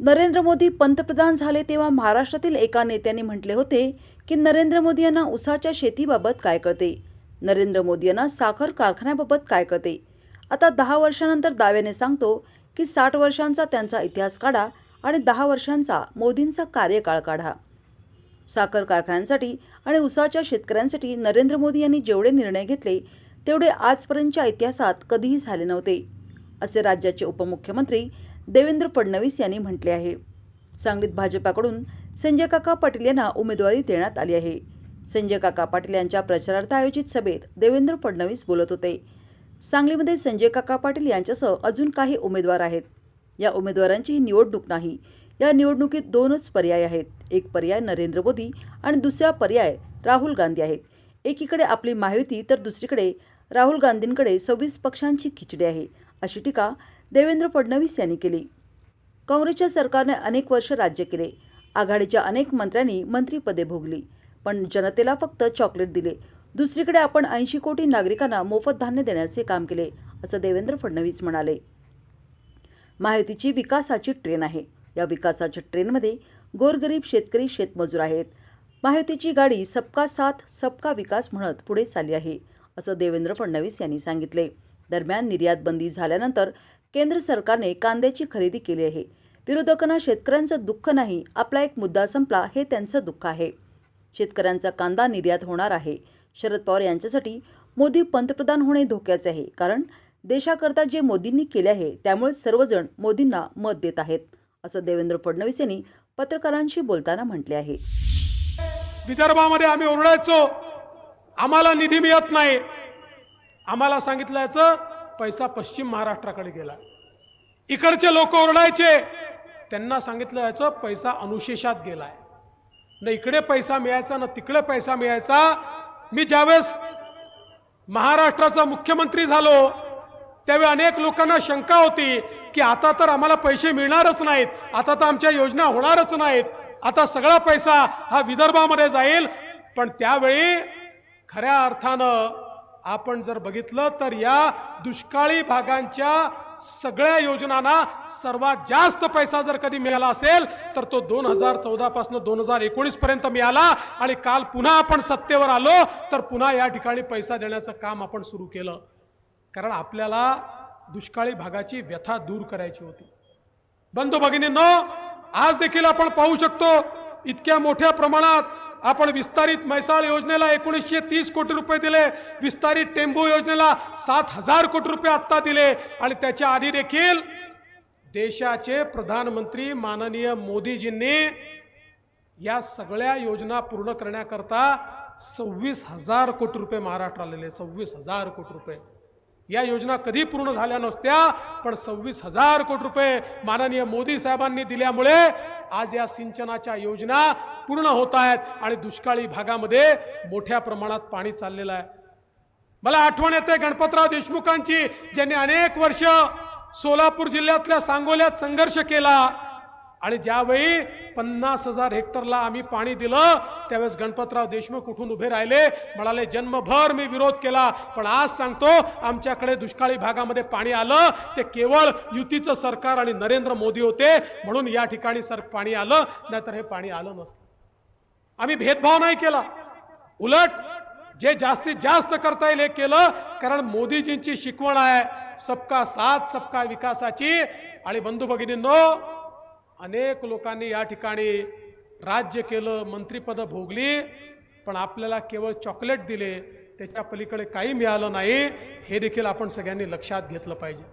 नरेंद्र मोदी पंतप्रधान झाले तेव्हा महाराष्ट्रातील एका नेत्याने म्हटले होते की नरेंद्र मोदी यांना उसाच्या शेतीबाबत काय कळते? नरेंद्र मोदी यांना साखर कारखान्याबाबत काय कळते? आता दहा वर्षानंतर दाव्याने सांगतो की साठ वर्षांचा त्यांचा इतिहास काढा आणि दहा वर्षांचा मोदींचा कार्यकाळ काढा. साखर कारखान्यांसाठी आणि उसाच्या शेतकऱ्यांसाठी नरेंद्र मोदी यांनी जेवढे निर्णय घेतले तेवढे आजपर्यंतच्या इतिहासात कधीही झाले नव्हते. असे राज्याचे उपमुख्यमंत्री देवेंद्र फडणवीस यांनी म्हटले आहे. सांगलीत भाजपाकडून संजय काका पाटील यांना उमेदवारी देण्यात आली आहे. संजय काका पाटील यांच्या प्रचारार्थ आयोजित सभेत देवेंद्र फडणवीस बोलत होते. सांगलीमध्ये संजय काका पाटील यांच्यासह अजून काही उमेदवार आहेत. या उमेदवारांची ही निवडणूक नाही. या निवडणुकीत दोनच पर्याय आहेत. एक पर्याय नरेंद्र मोदी आणि दुसरा पर्याय राहुल गांधी आहेत. एकीकडे आपली माहिती तर दुसरीकडे राहुल गांधींकडे सव्वीस पक्षांची खिचडी आहे. अशी टीका देवेंद्र फडणवीस यांनी केली. काँग्रेसच्या सरकारने अनेक वर्ष राज्य केले. आघाडीच्या अनेक मंत्र्यांनी मंत्रीपदे भोगली. पण जनतेला फक्त चॉकलेट दिले. दुसरीकडे आपण ऐंशी कोटी नागरिकांना मोफत धान्य देण्याचे काम केले असं देवेंद्र फडणवीस म्हणाले. महायुतीची विकासाची ट्रेन आहे. या विकासाच्या ट्रेनमध्ये गोरगरीब शेतकरी शेतमजूर आहेत. महायुतीची गाडी सबका साथ सबका विकास म्हणत पुढे चालली आहे असं देवेंद्र फडणवीस यांनी सांगितले. दरम्यान निर्यात बंदी झाल्यानंतर केंद्र सरकारने कांद्याची खरेदी केली आहे. विरोधकांना शेतकऱ्यांचं दुःख नाही आपला एक मुद्दा संपला हे त्यांचं दुःख आहे. शेतकऱ्यांचा कांदा निर्यात होणार आहे. शरद पवार यांच्यासाठी मोदी पंतप्रधान होणे धोक्याचे आहे कारण देशाकरता जे मोदींनी केले आहे त्यामुळे सर्वजण मोदींना मत देत आहेत असं देवेंद्र फडणवीस यांनी पत्रकारांशी बोलताना म्हटले आहे. विदर्भामध्ये आम्ही ओरडायचो. आम्हाला निधी मिळत नाही. आम्हाला सांगितल्याचं पैसा पश्चिम महाराष्ट्राकडे गेला. इकडचे लोक ओरडायचे. त्यांना सांगितलं याचं पैसा अनुशेषात गेलाय. न इकडे पैसा मिळायचा ना तिकडे पैसा मिळायचा. मी ज्यावेळेस महाराष्ट्राचा मुख्यमंत्री झालो त्यावेळी अनेक लोकांना शंका होती की आता तर आम्हाला पैसे मिळणारच नाहीत. आता तर आमच्या योजना होणारच नाहीत. आता सगळा पैसा हा विदर्भामध्ये जाईल. पण त्यावेळी खऱ्या अर्थानं आपण जर बघितलं तर या दुष्काळी भागांच्या सगळ्या योजनांना सर्वात जास्त पैसा जर कधी मिळाला असेल तर तो दोन हजार चौदा पासून दोन हजार एकोणीस पर्यंत मिळाला. आणि काल पुन्हा आपण सत्तेवर आलो तर पुन्हा या ठिकाणी पैसा देण्याचं काम आपण सुरू केलं. कारण आपल्याला दुष्काळी भागाची व्यथा दूर करायची होती. बंधू भगिनींनो आज देखील आपण पाहू शकतो इतक्या मोठ्या प्रमाणात आपण विस्तारित म्हैसाळ योजनेला एकोणीसशे तीस कोटी रुपये दिले. विस्तारित टेंबू योजनेला सात हजार कोटी रुपये आत्ता दिले. आणि त्याच्या आधी देखील देशाचे प्रधानमंत्री माननीय मोदीजींनी या सगळ्या योजना पूर्ण करण्याकरता सव्वीस हजार कोटी रुपये महाराष्ट्राला दिले. सव्वीस हजार कोटी रुपये. या योजना कधी पूर्ण झाल्या नसत्या? पण सव्वीस हजार कोटी रुपये माननीय मोदी साहेबांनी दिल्यामुळे आज या सिंचनाच्या योजना पूर्ण होत आहेत आणि दुष्काळी भागामध्ये मोठ्या प्रमाणात पाणी चाललेलं आहे. मला आठवण येते गणपतराव देशमुखांची ज्यांनी अनेक वर्ष सोलापूर जिल्ह्यातल्या सांगोल्यात संघर्ष केला. आणि ज्यावेळी पन्नास हजार हेक्टरला आम्ही पाणी दिलं त्यावेळेस गणपतराव देशमुख कुठून उभे राहिले? म्हणाले जन्मभर मी विरोध केला पण आज सांगतो आमच्याकडे दुष्काळी भागामध्ये पाणी आलं ते केवळ युतीचं सरकार आणि नरेंद्र मोदी होते म्हणून या ठिकाणी सर पाणी आलं नाहीतर हे पाणी आलं नसतं. आम्ही भेदभाव नाही केला. उलट जे जास्तीत जास्त करता येईल हे केलं कारण मोदीजींची शिकवण आहे सबका साथ सबका विकासाची. आणि बंधू भगिनींनो अनेक लोकांनी या ठिकाणी राज्य केलं मंत्रिपद भोगली पण आपल्याला केवळ चॉकलेट दिले त्याच्या पलीकडे काही मिळालं नाही हे देखील आपण सगळ्यांनी लक्षात घेतलं पाहिजे.